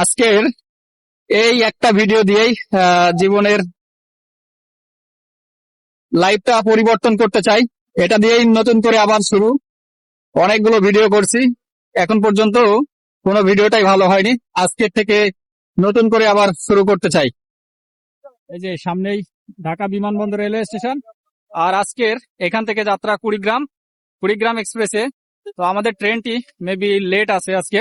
আজকের এই একটা ভিডিও দিয়েই জীবনের লাইফটা পরিবর্তন করতে চাই। এটা দিয়েই নতুন করে আবার শুরু। অনেকগুলো ভিডিও করছি। এখন পর্যন্ত কোনো ভিডিওটাই ভালো হয়নি। আজকের থেকে নতুন করে আবার শুরু করতে চাই। এই যে সামনেই ঢাকা বিমানবন্দর রেলওয়ে স্টেশন। আর আজকের এখান থেকে যাত্রা কুড়িগ্রাম। কুড়িগ্রাম এক্সপ্রেসে। তো আমাদের ট্রেনটি মেবি লেট আছে আজকে।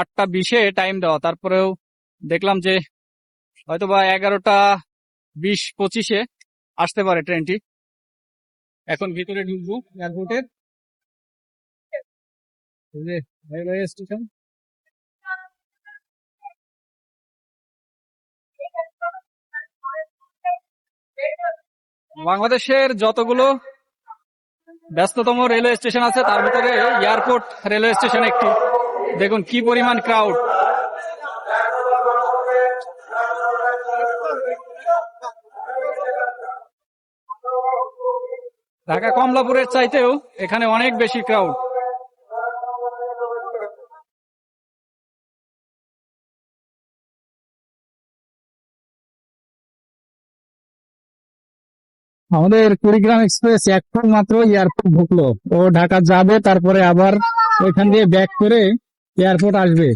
আটটা বিশে টাইম দেওয়া। তারপরেও দেখলাম যে হয়তো বা এগারোটা বিশ পঁচিশে আসতে পারে ট্রেনটি এখন ভিতরে ঢুকবো এয়ারপোর্টের রেলওয়ে স্টেশন বাংলাদেশের যতগুলো ব্যস্ততম রেলওয়ে স্টেশন আছে, তার ভিতরে এয়ারপোর্ট রেলওয়ে স্টেশন একটি। দেখুন কি পরিমাণ ক্রাউড ঢাকা কমলাপুরের চাইতেও এখানে অনেক বেশি ক্রাউড আমাদের কুড়িগ্রাম এক্সপ্রেস এখন মাত্র এয়ারপোর্ট ঢুকলো। ও ঢাকা যাবে, তারপরে আবার ওইখান দিয়ে ব্যাক করে এয়ারপোর্ট আসবে।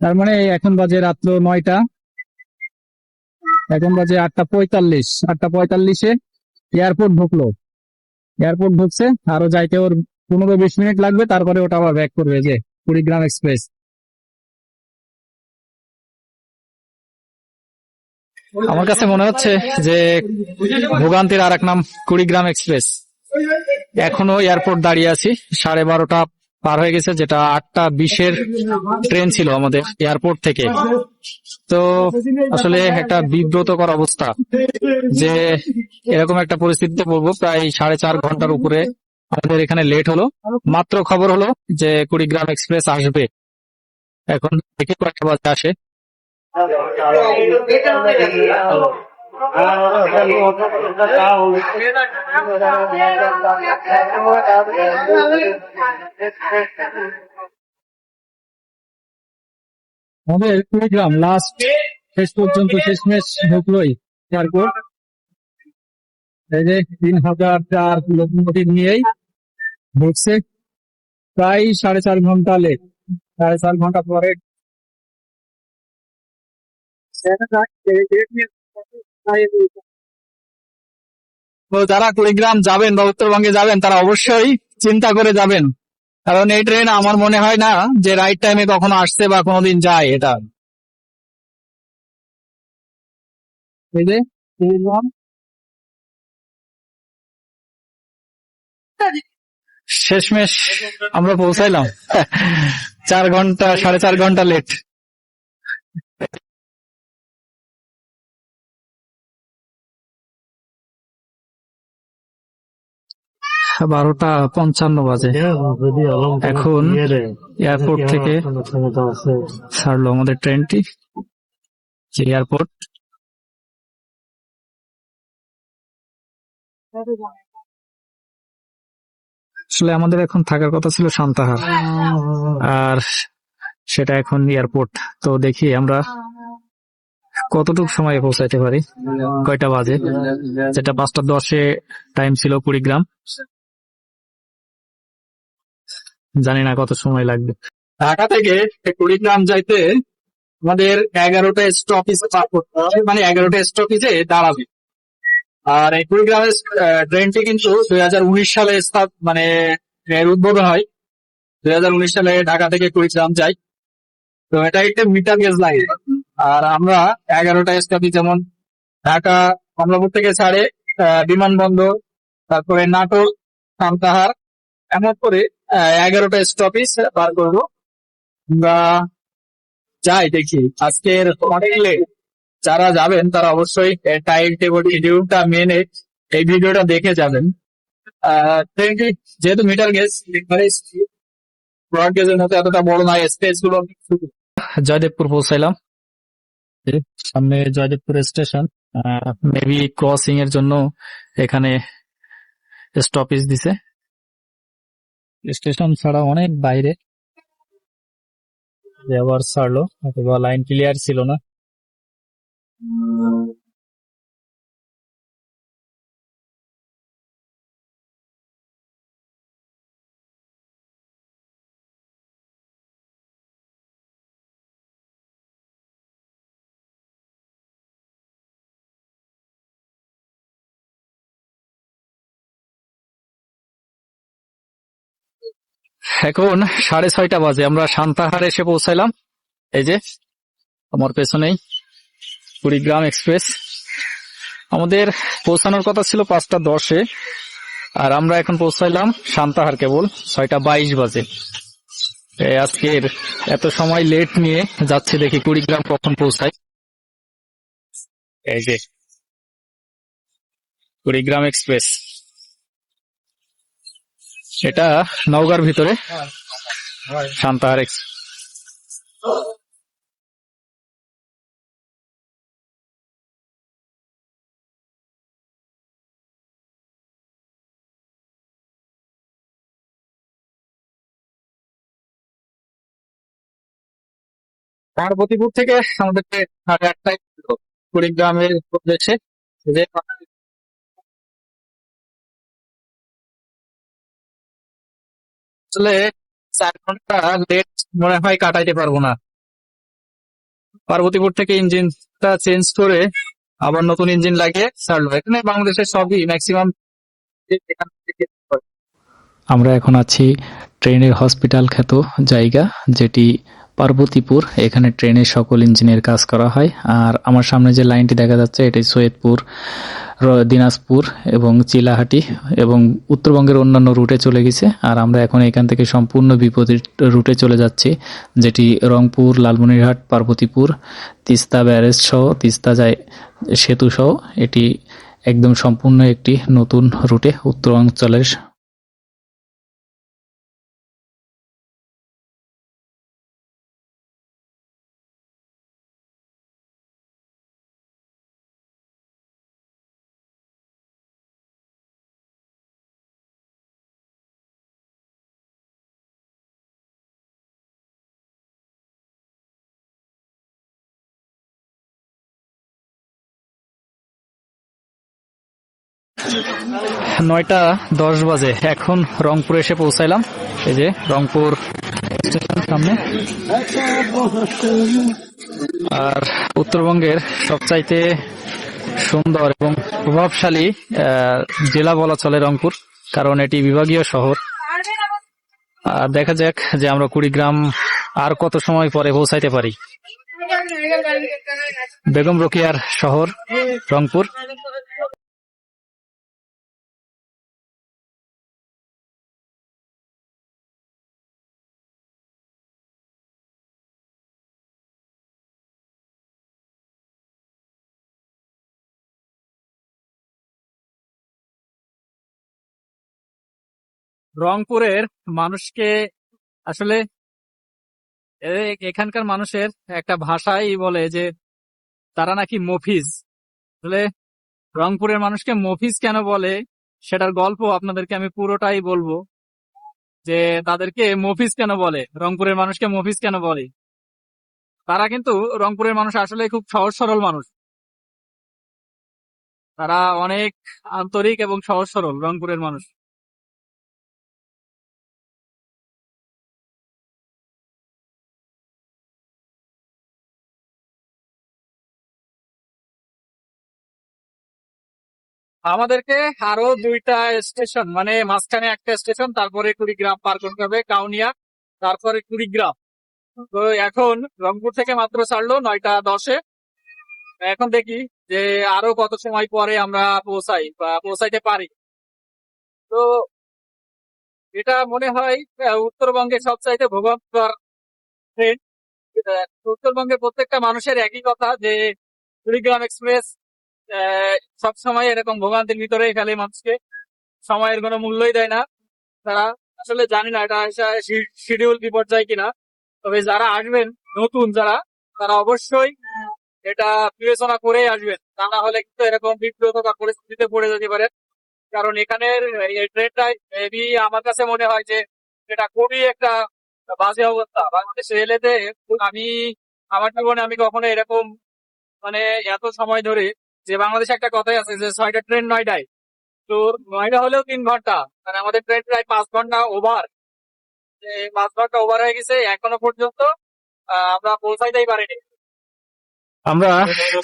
তার মানে এখন বাজে রাত্র নয়টা। এখন বাজে আটটা পঁয়তাল্লিশ। আটটা পঁয়তাল্লিশে এয়ারপোর্ট ঢুকলো। এয়ারপোর্ট ঢুকছে, আরও যাইতে ওর পনেরো বিশ মিনিট লাগবে, তারপরে ওটা আবার ব্যাক করবে যে কুড়িগ্রাম এক্সপ্রেস আমার কাছে মনে হচ্ছে যে ভোগান্তির আর এক নাম কুড়িগ্রাম এক্সপ্রেস এখনও এয়ারপোর্ট দাঁড়িয়ে আছি, সাড়ে বারোটা পার হয়ে গেছে, যেটা আটটা বিশের ট্রেন ছিল আমাদের এয়ারপোর্ট থেকে। তো আসলে একটা বিব্রতকর অবস্থা যে এরকম একটা পরিস্থিতিতে পড়ব। প্রায় সাড়ে চার ঘণ্টার উপরে আমাদের এখানে লেট হলো। মাত্র খবর হলো যে কুড়িগ্রাম এক্সপ্রেস আসবে। এখন দেখে কয়েকটা বাজে আসে। আমাদের কুড়িগ্রাম লাস্ট শেষ পর্যন্ত শেষমেশ ঢুকলোই এয়ারপোর্ট এই যে তিন হাজার চার লোকোমোটিভ নিয়েই ঢুকছে। প্রায় সাড়ে চার ঘণ্টা লেট সাড়ে চার ঘণ্টা পরে। তো যারা কুড়িগ্রাম যাবেন বা উত্তরবঙ্গে যাবেন, তারা অবশ্যই চিন্তা করে যাবেন। কারণ এই ট্রেন আমার মনে হয় না যে রাইট টাইমে কখনো আসছে বা কোনোদিন যায় এটা। শেষমেশ আমরা পৌঁছাইলাম। চার ঘণ্টা, সাড়ে চার ঘণ্টা লেট বারোটা পঞ্চান্ন বাজে। এখন এয়ারপোর্ট থেকে ছাড়লো আমাদের ট্রেনটি। যে এয়ারপোর্ট আসলে আমাদের এখন থাকার কথা ছিল সান্তাহার। আর সেটা এখন এয়ারপোর্ট তো দেখি আমরা কতটুকু সময়ে পৌঁছাইতে পারি? কয়টা বাজে? যেটা পাঁচটা দশে টাইম ছিল কুড়িগ্রাম। জানি না কত সময় লাগবে। ঢাকা থেকে কুড়িগ্রাম যাইতে আমাদের এগারোটা স্টপেজ মানে এগারোটা স্টপেজে দাঁড়াবে। আর এই কুড়িগ্রামের ট্রেনটি কিন্তু দুই হাজার উনিশ সালে মানে উদ্বোধন হয়। দুই হাজার উনিশ সালে ঢাকা থেকে কুড়িগ্রাম যাই। তো এটা একটা মিটার গেজ লাগে। আর আমরা এগারোটা স্টপেজ যেমন ঢাকা কমলাপুর থেকে ছাড়ে বিমানবন্দর, তারপরে নাটোর সান্তাহার এমন করে এগারোটা স্টপেজ বার করব। আমরা যাই দেখি। আজকের অনেক late। যারা যাবেন, তারা অবশ্যই টাইম টেবিল শিডিউলটা মেনে এই ভিডিওটা দেখে যাবেন। যেহেতু মিটার গেজ ব্রড গেজের মতো এতটা বড় নয় স্পেসগুলো জয়দেবপুর পৌঁছাইলাম। সামনে জয়দেবপুর স্টেশন মেবি ক্রসিং এর জন্য এখানে স্টপেজ দিছে। স্টেশন ছাড়া অনেক বাইরে। আবার ছাড়লো অথবা লাইন ক্লিয়ার ছিল না। এখন সাড়ে ছয়টা বাজে, আমরা সান্তাহার এসে পৌঁছাইলাম। এই যে, আমার পেছনেই কুড়িগ্রাম এক্সপ্রেস। আমাদের পৌঁছানোর কথা ছিল পাঁচটা দশে, আর আমরা এখন পৌঁছাইলাম সান্তাহার কেবল ছয়টা বাইশ বাজে। আজকের এত সময় লেট নিয়ে যাচ্ছে দেখি কুড়িগ্রাম কখন পৌঁছায়। এই যে, কুড়িগ্রাম এক্সপ্রেস। এটা নওগাঁর ভিতরে এক্সপ্রেস পার্বতীপুর থেকে আমাদেরকে সাড়ে আটটায় কুড়িগ্রামের উদ্দেশ্যে যে আসলে চার ঘণ্টা লেট মনে হয় কাটাইতে পারব না। পার্বতীপুর থেকে ইঞ্জিনটা চেঞ্জ করে আবার নতুন ইঞ্জিন লাগিয়ে ছাড়লো। এখানে বাংলাদেশের সবই ম্যাক্সিমাম আমরা এখন আছি ট্রেনের হসপিটাল খ্যাত জায়গা, যেটি পার্বতীপুর। এখানে ট্রেনের সকল ইঞ্জিনের কাজ করা হয়। আর আমার সামনে যে লাইনটি দেখা যাচ্ছে, এটি সৈয়দপুর। দিনাজপুর এবং চিলাহাটি এবং উত্তরবঙ্গের অন্যান্য রুটে চলে গেছে। আর আমরা এখন এখান থেকে সম্পূর্ণ বিপরীত রুটে চলে যাচ্ছি, যেটি রংপুর, লালমনিরহাট, পার্বতীপুর, তিস্তা ব্যারেজ সহ, তিস্তা যায় সেতু সহ। এটি একদম সম্পূর্ণ একটি নতুন রুটে উত্তরাঞ্চলের নয়টা দশ বাজে। এখন রংপুর এসে পৌঁছাইলাম। এই যে রংপুর স্টেশন সামনে। আর উত্তরবঙ্গের সবচাইতে সুন্দর এবং প্রভাবশালী জেলা বলা চলে রংপুর, কারণ এটি বিভাগীয় শহর। আর দেখা যাক যে আমরা কুড়িগ্রাম আর কত সময় পরে পৌঁছাইতে পারি। বেগম রোকেয়ার শহর, রংপুর। রংপুরের মানুষকে আসলে এখানকার মানুষের একটা ভাষাই বলে যে তারা নাকি মফিজ। আসলে রংপুরের মানুষকে মফিজ কেন বলে সেটার গল্প আপনাদেরকে আমি পুরোটাই বলব যে তাদেরকে মফিজ কেন বলে? রংপুরের মানুষকে মফিজ কেন বলে? তারা কিন্তু রংপুরের মানুষ আসলে খুব সহজ সরল মানুষ। তারা অনেক আন্তরিক এবং সহজ সরল রংপুরের মানুষ। আমাদেরকে আরও দুইটা স্টেশন মানে মাঝখানে একটা স্টেশন, তারপরে কুড়িগ্রাম পার করতে হবে, কাউনিয়া, তারপরে কুড়িগ্রাম। তো এখন রংপুর থেকে মাত্র ছাড়লো নয়টা দশে। এখন দেখি যে আরও কত সময় পরে আমরা পৌঁছাই বা পৌঁছাইতে পারি। তো এটা মনে হয় উত্তরবঙ্গে সবচাইতে ভোগান্তর ট্রেন। উত্তরবঙ্গের প্রত্যেকটা মানুষের একই কথা যে কুড়িগ্রাম এক্সপ্রেস সব সময় এরকম ভোগান্তির ভিতরে ফেলে মানুষকে সময়ের কোনো মূল্যই দেয় না। তারা আসলে জানি না এটা শিডিউল বিপর্যয় কিনা। তবে যারা আসবেন, নতুন যারা, তারা অবশ্যই এটা বিবেচনা করে আসবেন। তা না হলে কিন্তু এরকম বিব্রতকর পরিস্থিতিতে পড়ে যেতে পারে কারণ এখানের এই ট্রেনটা এবি আমার কাছে মনে হয় যে এটা খুবই একটা বাজে অবস্থা। বাংলাদেশ রেলেতে আমি, আমার জীবনে আমি কখনো এরকম মানে এত সময় ধরে যে বাংলাদেশে একটা কথাই আছে যে ছয়টা ট্রেন নয়টায়। তো নয়টা হলেও তিন ঘণ্টা। মানে আমাদের ট্রেন প্রায় পাঁচ ঘণ্টা ওভার পাঁচ ঘণ্টা ওভার হয়ে গেছে এখনও পর্যন্ত আমরা পৌঁছাইতেই পারিনি। আমরা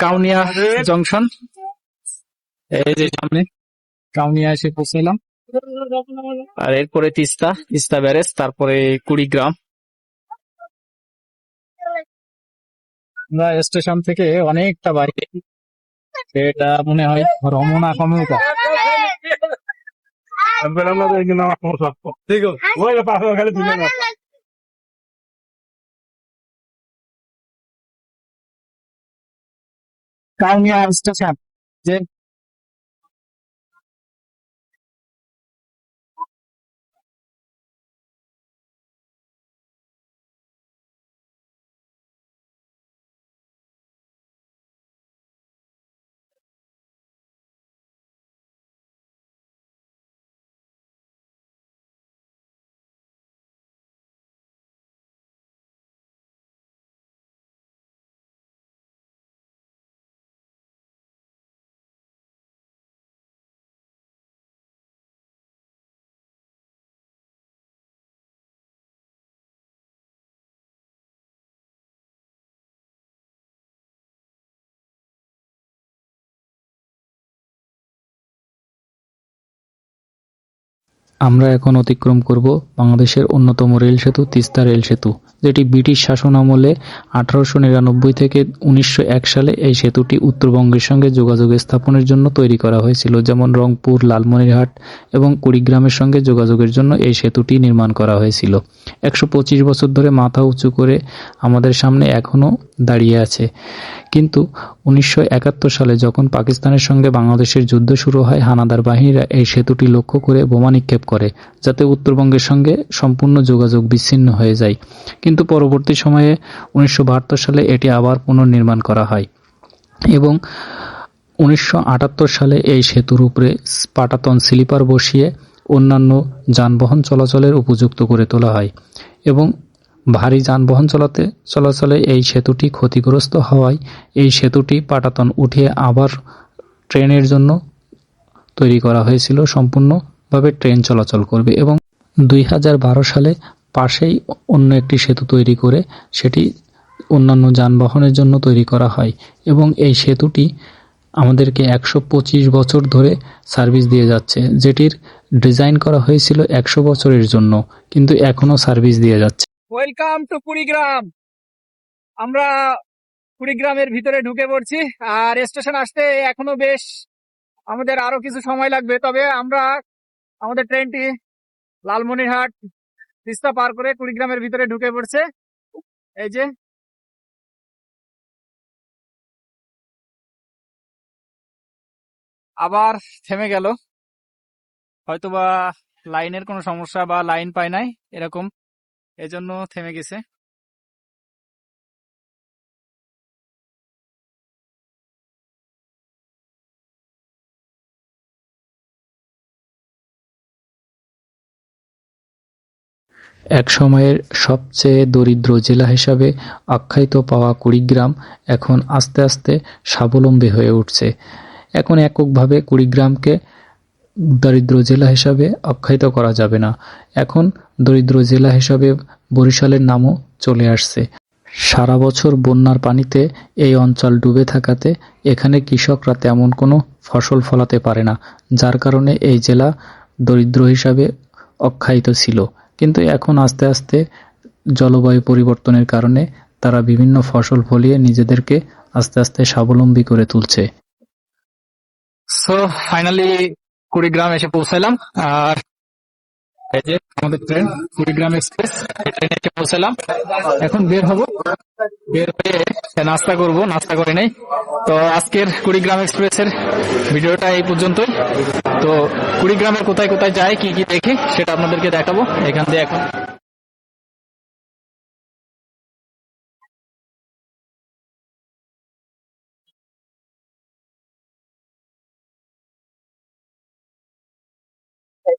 কাউনিয়া জংশন। এই যে সামনে কাউনিয়া এসে পৌঁছাইলাম। আর এরপরে তিস্তা তিস্তা ব্যারেজ তারপরে কুড়িগ্রাম। আমরা স্টেশন থেকে অনেকটা বাইরে। এটা মনে হয় রমনা কমিউটা el dinero. কাউনিয়া স্টেশন যে আমরা এখন অতিক্রম করব বাংলাদেশের অন্যতম রেল সেতু, তিস্তা রেল সেতু, যেটি ব্রিটিশ শাসন আমলে আঠারোশো নিরানব্বই থেকে উনিশশো এক সালে এই সেতুটি উত্তরবঙ্গের সঙ্গে যোগাযোগ স্থাপনের জন্য তৈরি করা হয়েছিল, যেমন রংপুর, লালমনিরহাট এবং কুড়িগ্রামের সঙ্গে যোগাযোগের জন্য এই সেতুটি নির্মাণ করা হয়েছিল। একশো পঁচিশ বছর ধরে মাথা উঁচু করে আমাদের সামনে এখনও দাঁড়িয়ে আছে। কিন্তু উনিশশো একাত্তর সালে যখন পাকিস্তানের সঙ্গে বাংলাদেশের যুদ্ধ শুরু হয়, হানাদার বাহিনীরা এই সেতুটি লক্ষ্য করে বোমা নিক্ষেপ করে, যাতে উত্তরবঙ্গের সঙ্গে সম্পূর্ণ যোগাযোগ বিচ্ছিন্ন হয়ে যায়। কিন্তু পরবর্তী সময়ে উনিশশো বাহাত্তর সালে এটি আবার পুনর্নির্মাণ করা হয় এবং উনিশশো আটাত্তর সালে এই সেতুর উপরে পাটাতন স্লিপার বসিয়ে অন্যান্য যানবাহন চলাচলের উপযুক্ত করে তোলা হয় এবং ভারী যানবাহন চলাতে চলাচলে এই সেতুটি ক্ষতিগ্রস্ত হওয়ায় এই সেতুটি পাটাতন উঠিয়ে আবার ট্রেনের জন্য তৈরি করা হয়েছিল। সম্পূর্ণভাবে ট্রেন চলাচল করবে এবং দুই হাজার বারো সালে পাশেই অন্য একটি সেতু তৈরি করে সেটি অন্যান্য যানবাহনের জন্য তৈরি করা হয় এবং এই সেতুটি আমাদেরকে একশো পঁচিশ বছর ধরে সার্ভিস দিয়ে যাচ্ছে। যেটির ডিজাইন করা হয়েছিল একশো বছরের জন্য, কিন্তু এখনও সার্ভিস দিয়ে যাচ্ছে। ওয়েলকাম টু কুড়িগ্রাম আমরা কুড়িগ্রামের ভিতরে ঢুকে পড়ছি, আর স্টেশন আসতে এখনও বেশ আমাদের আরও কিছু সময় লাগবে। তবে আমরা আমাদের ট্রেনটি লালমনিরহাট তিস্তা পার করে কুড়িগ্রামের ভিতরে ঢুকে পড়ছে। এই যে। আবার থেমে গেল। হয়তোবা লাইনের কোনো সমস্যা বা লাইন পায় নাই, এরকম। এজন্য থেমে গেছে। এক সময়ের সবচেয়ে দরিদ্র জেলা হিসাবে আখ্যায়িত পাওয়া কুড়িগ্রাম এখন আস্তে আস্তে স্বাবলম্বী হয়ে উঠছে। এখন এককভাবে কুড়িগ্রামকে দরিদ্র জেলা হিসাবে আখ্যায়িত করা যাবে না। এখন দরিদ্র জেলা হিসাবে বরিশালের নামও চলে আসছে। সারা বছর বন্যার পানিতে এই অঞ্চল ডুবে থাকাতে এখানে কৃষকরা তেমন কোনো ফসল ফলাতে পারে না, যার কারণে এই জেলা দরিদ্র হিসাবে আখ্যায়িত ছিল। কিন্তু এখন আস্তে আস্তে জলবায়ু পরিবর্তনের কারণে তারা বিভিন্ন ফসল ফলিয়ে নিজেদেরকে আস্তে আস্তে স্বাবলম্বী করে তুলছে। সো ফাইনালি কুড়িগ্রাম এসে পৌঁছালাম, আর এই যে আমাদের ট্রেন কুড়িগ্রাম এক্সপ্রেস ট্রেনে এসে পৌঁছালাম। এখন বের হব। বের হয়ে নাস্তা করব, নাস্তা করে নেই। তো আজকের কুড়িগ্রাম এক্সপ্রেসের ভিডিওটা এই পর্যন্তই। তো কুড়িগ্রামের কোথায় কোথায় যায়, কি কি দেখে সেটা আপনাদেরকে দেখাবো। এখান দিয়ে এখন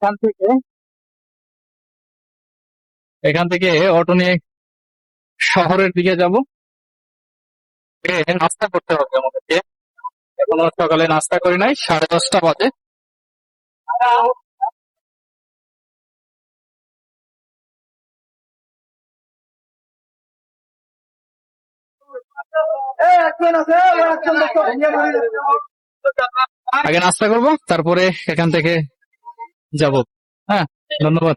এখান থেকে এখান থেকে অটো নিয়ে শহরের দিকে যাব। নাস্তা করতে হবে আমাদেরকে। এখনও সকালে নাস্তা করি নাই, সাড়ে দশটা বাজে। আগে নাস্তা করব, তারপরে এখান থেকে যাব। হ্যাঁ ধন্যবাদ।